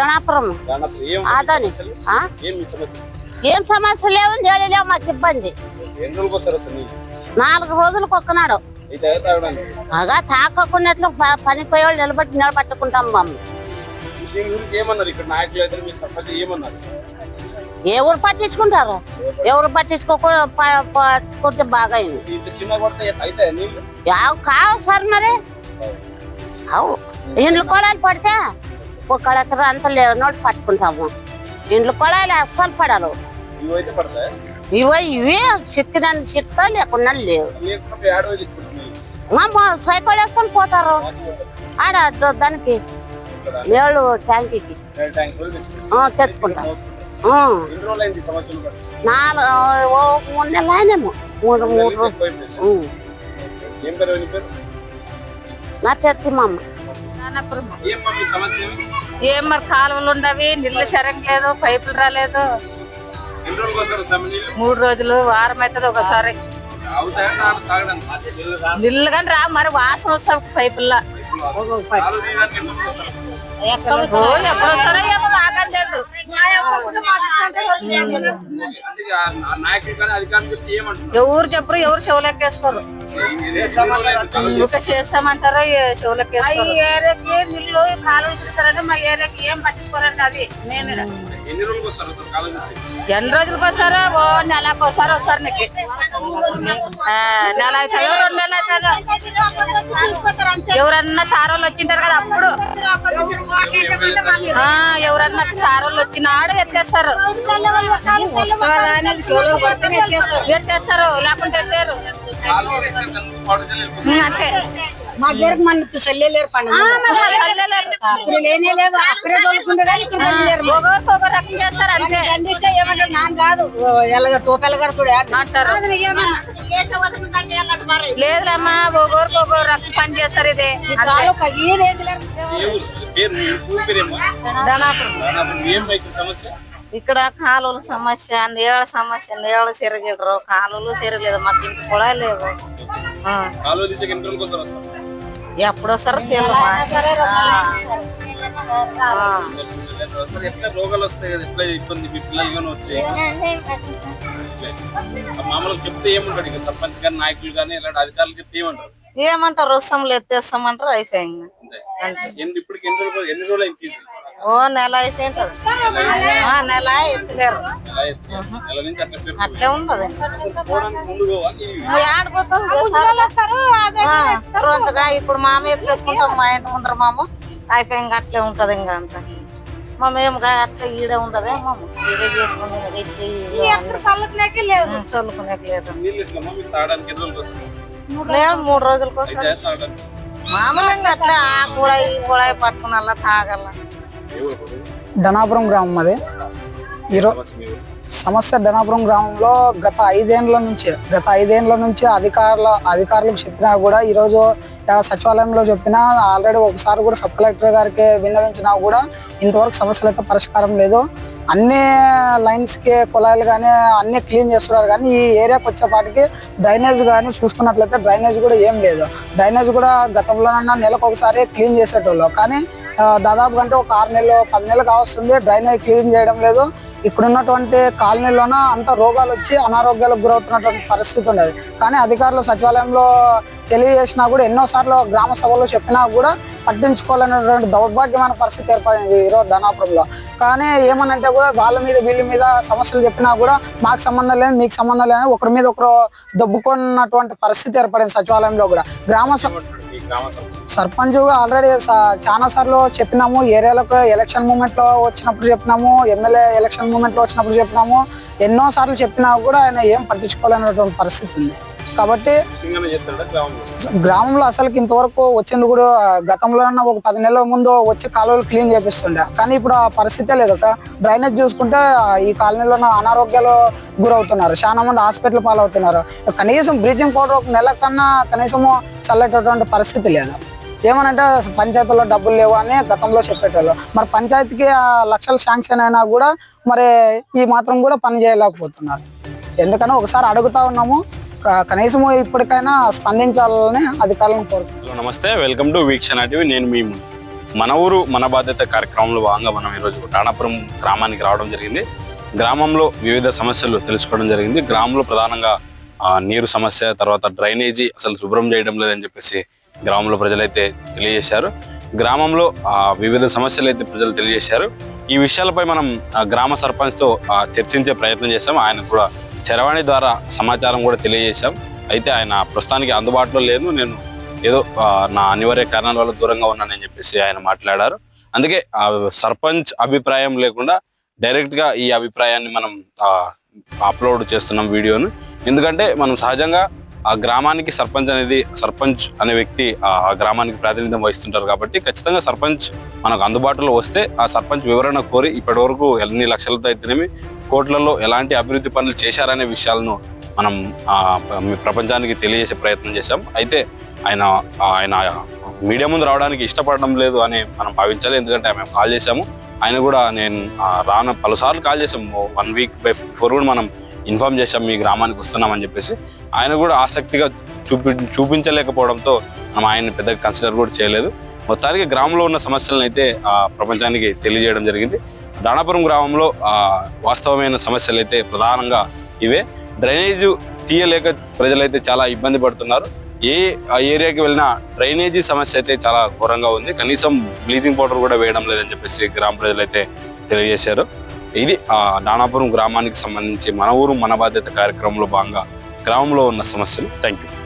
గణాపురం దానప్పుడు ఏం సమస్య లేదు. నీళ్ళు లేవు మాకు ఇబ్బంది. నాలుగు రోజులకు ఒక్కనాడు. అగా తాకకున్నట్లు ప- పనికి పోయే వాళ్ళు నిలబట్టి నిలబట్టుకుంటాం మమ్మ. దీని గురించి ఏమన్నారు ఇక్కడ నాయకులు అయితే మీ సర్పంచ్ ఏమన్నారు? ఎవరు పట్టించుకుంటారు? ఎవరు పట్టించుకోక ప- పట్టుకుంటే బాగా కావు సార్ మరి. అవు ఇండ్లు కొడాలి పడితే ఒక ఎకరా అంత లేనోటి పట్టుకుంటాము. ఇండ్లు కొడాలి అస్సలు పడరు ఇవి ఇవే చిక్కినన్ని చిక్తా లేకుండా లేవు. సైకిల్ వేసుకొని పోతారు. ఆడ దానికి. నీళ్ళు ట్యాంకీకి. తెచ్చుకుంటాం. నాలుగు మూడు నెలలు అయినేమో. మూడు మూడు రోజులు. నీ పేరు? తిమ్మమ్మ. సమస్య? ఏం మరి కాలువలు ఉండవి నీళ్ళు సరంగా లేదు పైపులు రాలేదు. మూడు రోజులు వారం అవుతుంది ఒకసారి. నీళ్ళు కానీ రా మరి వాసన వస్తాం పైపుల్లో. ఎప్పుడు ఏమో లేదు ఎవరు చెప్పరు ఎవరు చెవులెక్కేసుకోరు ఇంకా చేస్తామంటారో చెవులెక్కేసుకోరు ఏరియాకి నీళ్ళు మా ఏరియాకి ఏం పట్టించుకోరండి అది. నేను ఎన్ని రోజులకు వస్తారు ఓ నెలకు వస్తారు వస్తారు నీకు. ఆ, నెల అవుతుందో రెండు నెలలు అవుతుందో? ఎవరన్నా సారోళ్ళు వచ్చింటారు కదా అప్పుడు. ఆ, ఎవరన్నా సారోళ్ళు వచ్చినాడు ఎత్తేస్తారు. వస్తారా? అని చెవులకు పడితేనే ఎత్తేస్తారు. ఎత్తేస్తారు. లేకుంటే ఎత్తారు అంతే మా దగ్గరకు మన చెల్లెలేరు పండుగ. లేనే లేదు అక్కడే తోలుకుంటే కానీ ఇక్కడ లేరు ఒకరికి ఒక రకం చేస్తారు అంతే. అందిస్తే ఏమంటారు నాన్న కాదు ఎలాగ టోపెల కూడా చూడ అంటారు లేదులేమ్మా ఒకరికి ఒక రకం పని చేస్తారు ఇది. అంతే ఏ ఊరు? పేరు మీ ఊరు పేరేమో ధనాపురం. దాదాపు ఏం రైతుల సమస్య? ఇక్కడ కాలువల సమస్య నీళ్ళ సమస్య నీళ్ళ చెరగిడరు కాలువలు చెరగలేదు మాకు ఇంటి కూడా. లేవు? ఎప్పుడు మామూలుగా చెప్తే ఏముంటాడు ఇక సర్పంచ్ కానీ నాయకులు కానీ ఇలాంటి అధికారులు చెప్తే ఏమంటారు? ఏమంటారు? వస్తాంలు ఎత్తేస్తామంటారు అయిపోయింది. ఎన్ని రోజులు ఎన్ని రోజులు అయింది తీసి? ఓ నెల అయిపోయింటది ఆ, నెల ఎత్తలేరు. అట్లా ఉండదు. అసలు పోవడానికి ముందు పోవాలి ఆడిపోతాం తర్వాతగా ఇప్పుడు మా మీద తీసుకుంటాం మా ఇంటి ముందర మామ. అయిపోయి ఇంకా అట్లే ఉంటది ఇంకా అంత. మా మేము అట్లా ఈడే ఉంటదే మామ. ఈడే చేసుకుని చల్లకునేకి లేదు. చల్లుకునేకి లేదు. రోజులు మూడు అయితే తాగడానికి. మామూలుగా అట్లా ఆ కుళాయి ఈ కుళాయి పట్టుకుని అలా తాగల? ధనాపురం గ్రామం అది. ఈరోజు సమస్య సమస్య ధనాపురం గ్రామంలో గత ఐదేండ్ల నుంచి గత ఐదేండ్ల నుంచి అధికారుల అధికారులకు చెప్పినా కూడా ఈరోజు సచివాలయంలో చెప్పినా ఆల్రెడీ ఒకసారి కూడా సబ్ కలెక్టర్ గారికి విన్నవించినా కూడా ఇంతవరకు సమస్యలు అయితే పరిష్కారం లేదు. అన్ని లైన్స్కి కుళాయిలు కానీ అన్నీ క్లీన్ చేస్తున్నారు కానీ ఈ ఏరియాకి వచ్చేపాటికి డ్రైనేజ్ కానీ చూసుకున్నట్లయితే డ్రైనేజ్ కూడా ఏం లేదు. డ్రైనేజ్ కూడా గతంలోనన్నా నెలకు ఒకసారి క్లీన్ చేసేటోళ్ళు. కానీ దాదాపు అంటే ఒక ఆరు నెలలు పది నెలలు కావస్తుంది. డ్రైనేజ్ క్లీన్ చేయడం లేదు. ఇక్కడున్నటువంటి కాలనీలోన అంత రోగాలు వచ్చి అనారోగ్యాలకు గురవుతున్నటువంటి పరిస్థితి ఉండేది. కానీ అధికారులు సచివాలయంలో తెలియజేసినా కూడా ఎన్నోసార్లు గ్రామ సభలో చెప్పినా కూడా పట్టించుకోవాలనేటువంటి దౌర్భాగ్యమైన పరిస్థితి ఏర్పడింది ఈరోజు ధనాపురంలో కానీ ఏమనంటే కూడా వాళ్ళ మీద వీళ్ళ మీద సమస్యలు చెప్పినా కూడా మాకు సంబంధం లేదు మీకు సంబంధం లేదు ఒకరి మీద ఒకరు దొబ్బుకున్నటువంటి పరిస్థితి ఏర్పడింది సచివాలయంలో కూడా. గ్రామ సర్పంచ్ ఆల్రెడీ చాలా సార్లు చెప్పినాము ఏరియాలకు ఎలక్షన్ మూమెంట్లో వచ్చినప్పుడు చెప్పినాము ఎమ్మెల్యే ఎలక్షన్ మూమెంట్లో వచ్చినప్పుడు చెప్పినాము ఎన్నో సార్లు చెప్పినా కూడా ఆయన ఏం పట్టించుకోలేనటువంటి పరిస్థితి ఉంది. కాబట్టి గ్రామంలో అసలుకి ఇంతవరకు వచ్చింది కూడా గతంలో ఒక పది నెలల ముందు వచ్చి కాలువలు క్లీన్ చేపిస్తుండే. కానీ ఇప్పుడు ఆ పరిస్థితే లేదు ఒక డ్రైనేజ్ చూసుకుంటే ఈ కాలనీలో అనారోగ్యాలు గురవుతున్నారు. చాలా మంది హాస్పిటల్ పాలవుతున్నారు. కనీసం బ్లీచింగ్ పౌడర్ ఒక నెల కన్నా కనీసము చల్లేటటువంటి పరిస్థితి లేదు. ఏమనంటే పంచాయతీలో డబ్బులు లేవు అని గతంలో చెప్పేటోళ్ళు. మరి పంచాయతీకి ఆ లక్షలు శాంక్షన్ అయినా కూడా మరి ఈ మాత్రం కూడా పని చేయలేకపోతున్నారు. ఎందుకని ఒకసారి అడుగుతా ఉన్నాము. కనీసం ఇప్పటికైనా స్పందించాలని అధికారులను కోరుకుంటున్నాను నమస్తే. Welcome to Veekshana TV. నేను మీ మన ఊరు మన బాధ్యత కార్యక్రమంలో భాగంగా మనం ఈరోజు రాణాపురం గ్రామానికి రావడం జరిగింది. గ్రామంలో వివిధ సమస్యలు తెలుసుకోవడం జరిగింది. గ్రామంలో ప్రధానంగా నీరు సమస్య తర్వాత డ్రైనేజీ అసలు శుభ్రం చేయడం లేదని చెప్పేసి గ్రామంలో ప్రజలైతే తెలియజేశారు. గ్రామంలో వివిధ సమస్యలు అయితే ప్రజలు తెలియజేశారు. ఈ విషయాలపై మనం ఆ, గ్రామ సర్పంచ్తో చర్చించే ప్రయత్నం చేశాం ఆయన కూడా చరవాణి ద్వారా సమాచారం కూడా తెలియజేశాం. అయితే ఆయన ప్రస్తుతానికి అందుబాటులో లేదు. నేను ఏదో నా అనివార్య కారణాల వల్ల దూరంగా ఉన్నానని చెప్పేసి ఆయన మాట్లాడారు. అందుకే ఆ సర్పంచ్ అభిప్రాయం లేకుండా డైరెక్ట్గా ఈ అభిప్రాయాన్ని మనం అప్లోడ్ చేస్తున్నాం వీడియోను. ఎందుకంటే మనం సహజంగా ఆ గ్రామానికి సర్పంచ్ అనేది సర్పంచ్ అనే వ్యక్తి ఆ గ్రామానికి ప్రాతినిధ్యం వహిస్తుంటారు కాబట్టి ఖచ్చితంగా సర్పంచ్ మనకు అందుబాటులో వస్తే ఆ సర్పంచ్ వివరణ కోరి ఇప్పటి వరకు ఎన్ని లక్షలతో అయితేనేమి కోట్లలో ఎలాంటి అభివృద్ధి పనులు చేశారనే విషయాలను మనం మీ ప్రపంచానికి తెలియజేసే ప్రయత్నం చేశాం. అయితే ఆయన ఆయన మీడియా ముందు రావడానికి ఇష్టపడడం లేదు అని మనం భావించాలి. ఎందుకంటే మేము కాల్ చేశాము. ఆయన కూడా నేను రాను పలుసార్లు కాల్ చేసాము వన్ వీక్ బిఫోర్ కూడా మనం ఇన్ఫార్మ్ చేశాం మీ గ్రామానికి వస్తున్నామని చెప్పేసి ఆయన కూడా ఆసక్తిగా చూపి చూపించలేకపోవడంతో మనం ఆయన్ని పెద్దగా కన్సిడర్ కూడా చేయలేదు. మొత్తానికి గ్రామంలో ఉన్న సమస్యలను అయితే ఆ, ప్రపంచానికి తెలియజేయడం జరిగింది. దానాపురం గ్రామంలో వాస్తవమైన సమస్యలు అయితే ప్రధానంగా ఇవే. డ్రైనేజ్ తీయలేక ప్రజలైతే చాలా ఇబ్బంది పడుతున్నారు. ఏ ఆ ఏరియాకి వెళ్ళినా డ్రైనేజీ సమస్య అయితే చాలా ఘోరంగా ఉంది. కనీసం బ్లీచింగ్ పౌడర్ కూడా వేయడం లేదని చెప్పేసి గ్రామ ప్రజలైతే తెలియజేశారు. ఇది ఆ దానాపురం గ్రామానికి సంబంధించి మన ఊరు మన బాధ్యత కార్యక్రమంలో భాగంగా గ్రామంలో ఉన్న సమస్యలు. Thank you